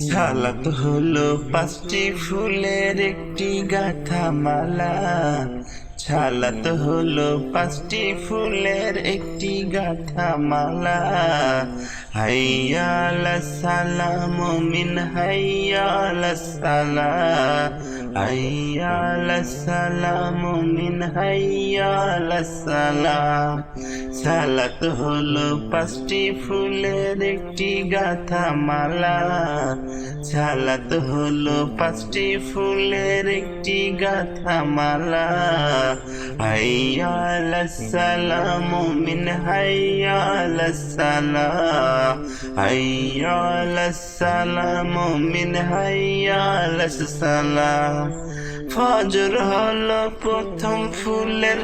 সালাত হলো পাঁচটি ফুলের একটি গাথা মালা সালাত হলো পাঁচটি ফুলের একটি গাথা মালা হাইয়া সালাম, মিন হাইয়া সালাম হাইয়া সালাম, মিন হাইয়া সালাম সালাত হলো পাঁচটি ফুলের একটি গাথা মালা সালাত হলো পাঁচটি ফুলের একটি গাথা মালা حي على السلام من حي على السلام حي على السلام من حي على السلام ফজর হলো প্রথম ফুলের